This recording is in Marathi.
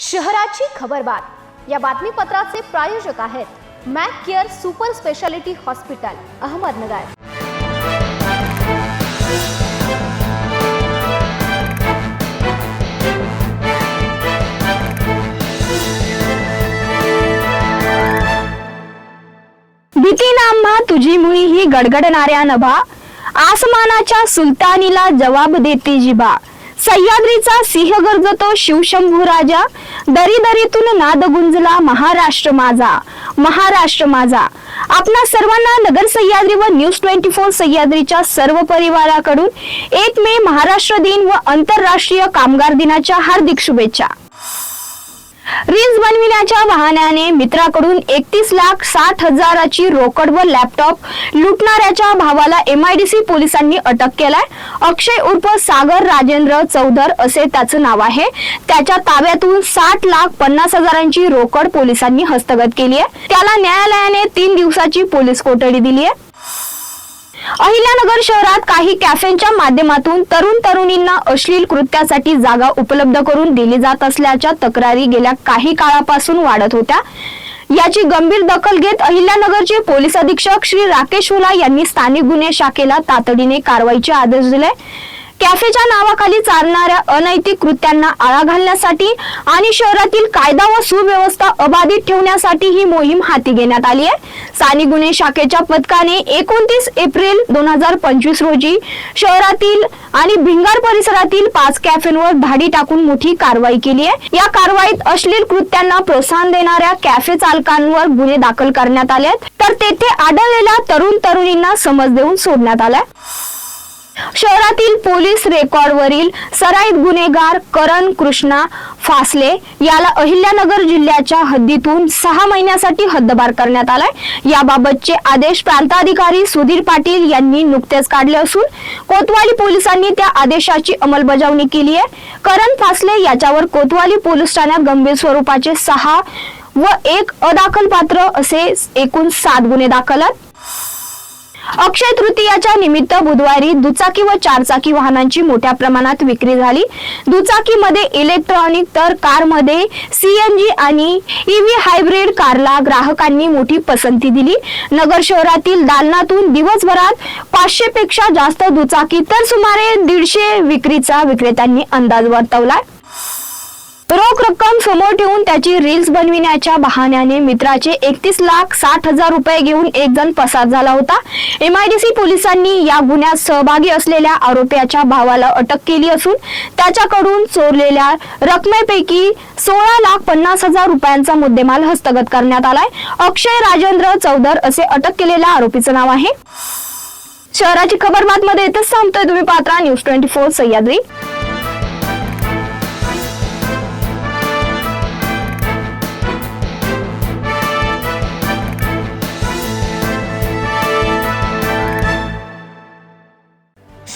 शहराची खबरबात या बातमीपत्राचे प्रायोजक आहेत Mac care super speciality hospital Ahmednagar. भीती नाम्हा तुझी मुळी ही गडगडणाऱ्या नभा. आसमानाच्या सुलतानीला जवाब देते जिबा. सह्याद्रीचा सिंह गरजतो शिवशंभू राजा. दरी दरीतून नाद गुंजला महाराष्ट्र माझा महाराष्ट्र माझा. आपणा सर्वांना नगर सह्याद्री व न्यूज ट्वेंटी फोर सह्याद्रीच्या सर्व परिवाराकडून एक मे महाराष्ट्र दिन व आंतरराष्ट्रीय कामगार दिनाच्या हार्दिक शुभेच्छा. रील्स बनविण्याच्या वाहनाने मित्राकडून एकतीस लाख साठ हजाराची रोकड व लॅपटॉप लुटणाऱ्याच्या भावाला एमआयडीसी पोलिसांनी अटक केलाय. अक्षय उर्फ सागर राजेंद्र चौधर असे त्याचं नाव आहे. त्याच्या ताब्यातून साठ लाख पन्नास हजारांची रोकड पोलिसांनी हस्तगत केली आहे. त्याला न्यायालयाने तीन दिवसाची पोलीस कोठडी दिली आहे. अहिल्यानगर शहरात काही कॅफेंच्या माध्यमातून तरुण तरुणींना अश्लील कृत्यासाठी जागा उपलब्ध करून दिली जात असल्याच्या तक्रारी गेल्या काही काळापासून वाढत होत्या. याची गंभीर दखल घेत अहिल्यानगरचे पोलीस अधीक्षक श्री राकेश हुला यांनी स्थानिक गुन्हे शाखेला तातडीने कारवाईचे आदेश दिले. कॅफेच्या नावाखाली चालणाऱ्या अनैतिक कृत्यांना आळा घालण्यासाठी आणि शहरातील कायदा व सुव्यवस्था अबाधित ठेवण्यासाठी ही मोहीम हाती घेण्यात आली आहे. सानी गुन्हे शाखेच्या पथकाने एकोणतीस एप्रिल दोन हजार पंचवीस रोजी शहरातील आणि भिंगार परिसरातील पाच कॅफेंवर धाडी टाकून मोठी कारवाई केली आहे. या कारवाईत अश्लील कृत्यांना प्रोत्साहन देणाऱ्या कॅफे चालकांवर गुन्हे दाखल करण्यात आले आहेत. तर तेथे आढळलेल्या तरुण तरुणींना समज देऊन सोडण्यात आलाय शहरातील पोलीस रेकॉर्डवरील सराईत गुन्हेगार करण कृष्णा फासले. याला अहिल्यानगर जिल्ह्याच्या हद्दीतून सहा महिन्यासाठी हद्दबार करण्यात आलाय. याबाबतचे आदेश प्रांताधिकारी सुधीर पाटील यांनी नुकतेच काढले असून कोतवाली पोलिसांनी त्या आदेशाची अंमलबजावणी केली आहे. करण फासले याच्यावर कोतवाली पोलीस ठाण्यात गंभीर स्वरूपाचे सहा व एक अदाखल पात्र असे एकूण सात गुन्हे दाखल आहेत. अक्षय तृतीयाच्या निमित्त बुधवारी दुचाकी व चारचाकी वाहनांची मोठ्या प्रमाणात विक्री झाली. दुचाकीमध्ये इलेक्ट्रॉनिक तर कारमध्ये सीएनजी आणि ईव्ही हायब्रिड कारला ग्राहकांनी मोठी पसंती दिली. नगर शहरातील दालनातून दिवसभरात पाचशे पेक्षा जास्त दुचाकी तर सुमारे दीडशे विक्रीचा विक्रेत्यांनी अंदाज वर्तवलाय रोख रक्कम समोर ठेवून त्याची रील्स बनविण्याच्या बहाण्याने मित्राचे एकतीस लाख साठ हजार रुपये घेऊन एक जण पसार झाला होता. एमआयडीसी पोलिसांनी या गुन्ह्यात सहभागी असलेल्या आरोपीच्या भावाला अटक केली असून त्याच्याकडून चोरलेल्या रकमेपैकी सोळा लाख पन्नास हजार रुपयांचा मुद्देमाल हस्तगत करण्यात आलाय. अक्षय राजेंद्र चौधर असे अटक केलेल्या आरोपीचं नाव आहे. शहराची खबर बातमध्ये येतच सांगतोय तुम्ही पात्रा न्यूज ट्वेंटी फोर सह्याद्री.